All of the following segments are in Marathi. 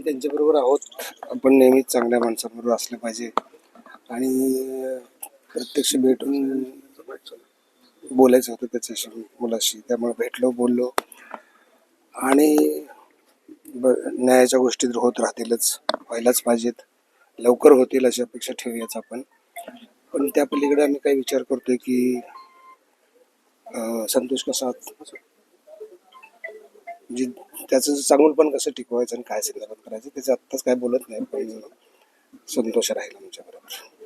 त्यांच्याबरोबर आहोत. आपण नेहमीच चांगल्या माणसाबरोबर असलं पाहिजे. आणि प्रत्यक्ष भेटून बोलायचं होतं त्याच्याशी मुलाशी. त्यामुळे भेटलो बोललो. आणि ब न्यायाच्या गोष्टी तर होत राहतीलच. व्हायलाच पाहिजेत. लवकर होतील अशी अपेक्षा ठेवूयाच आपण. पण त्या पलीकडे आम्ही काही विचार करतोय की संतोष कसा म्हणजे त्याचं चांगुलपण कसं टिकवायचं आणि काय संदर्भात करायचं त्याचं आत्ताच काय बोलत नाही पण संतोष राहील आमच्या बरोबर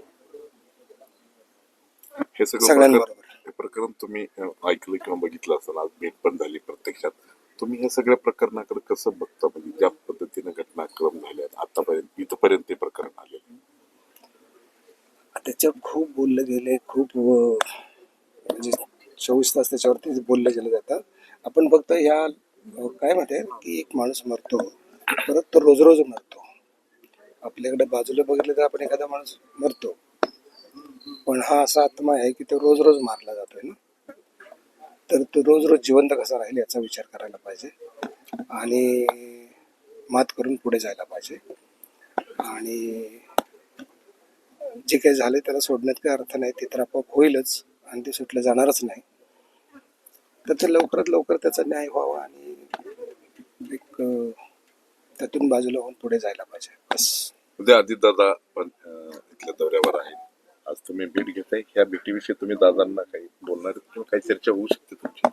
हे सगळं सगळ्यांबरोबर. प्रकरण- हे प्रकरण तुम्ही अ, ऐकलं किंवा बघितलं असाल आज भेट पण झाली प्रत्यक्षात. तुम्ही या सगळ्या प्रकरणाकडे कसं बघता? म्हणजे ज्या पद्धतीने घटनाक्रम झाल्यात आतापर्यंत इथपर्यंत ते प्रकरण आले? त्याच्यावर खूप बोललं गेले खूप अं, म्हणजे चोवीस तास त्याच्यावरती बोललं गेलं जातं आपण फक्त ह्या काय म्हणते की एक माणूस मरतो परत तो रोज रोज मरतो. आपल्याकडे बाजूला बघितलं तर आपण एखादा माणूस मरतो. पण हा असा आत्मा आहे की तो रोज रोज मारला जातोय ना? तर तो रोज रोज जिवंत कसा राहील याचा विचार करायला पाहिजे. आणि मात करून पुढे जायला पाहिजे. आणि जे काही झाले त्याला सोडण्यात काही अर्थ नाही ते तर आपोआप होईलच आणि ते सुटलं जाणारच नाही. तर ते लवकरात लवकर त्याचा न्याय व्हावा आणि त्यातून बाजूला होऊन पुढे जायला पाहिजे. बस. उद्या आदित दादा पण अ, इथल्या दौऱ्यावर आहेत. आज तुम्ही भेट घेताय. ह्या भेटीविषयी तुम्ही दादांना काही बोलणार आहेत किंवा काही चर्चा होऊ शकते तुमची?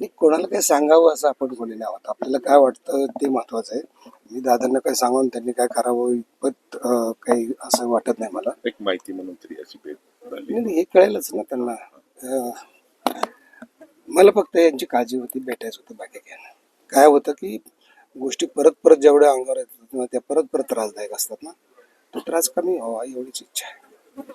आणि कोणाला काही सांगावं असं आपण नाही आहोत. आपल्याला काय वाटतं ते महत्वाचं आहे. मी दादांना काही सांगून त्यांनी काय करावं इतपत अं, काही असं वाटत नाही मला. एक माहिती म्हणून तरी अशी भेट झाली. नाही, नाही, हे कळेलच ना त्यांना. अं, मला फक्त यांची काळजी होती भेटायचं होतं बाकी काय नाही. काय होतं की गोष्टी परत परत जेवढ्या अंगावर येतात त्या परत परत त्रासदायक असतात ना तो त्रास कमी व्हावा एवढीच इच्छा आहे.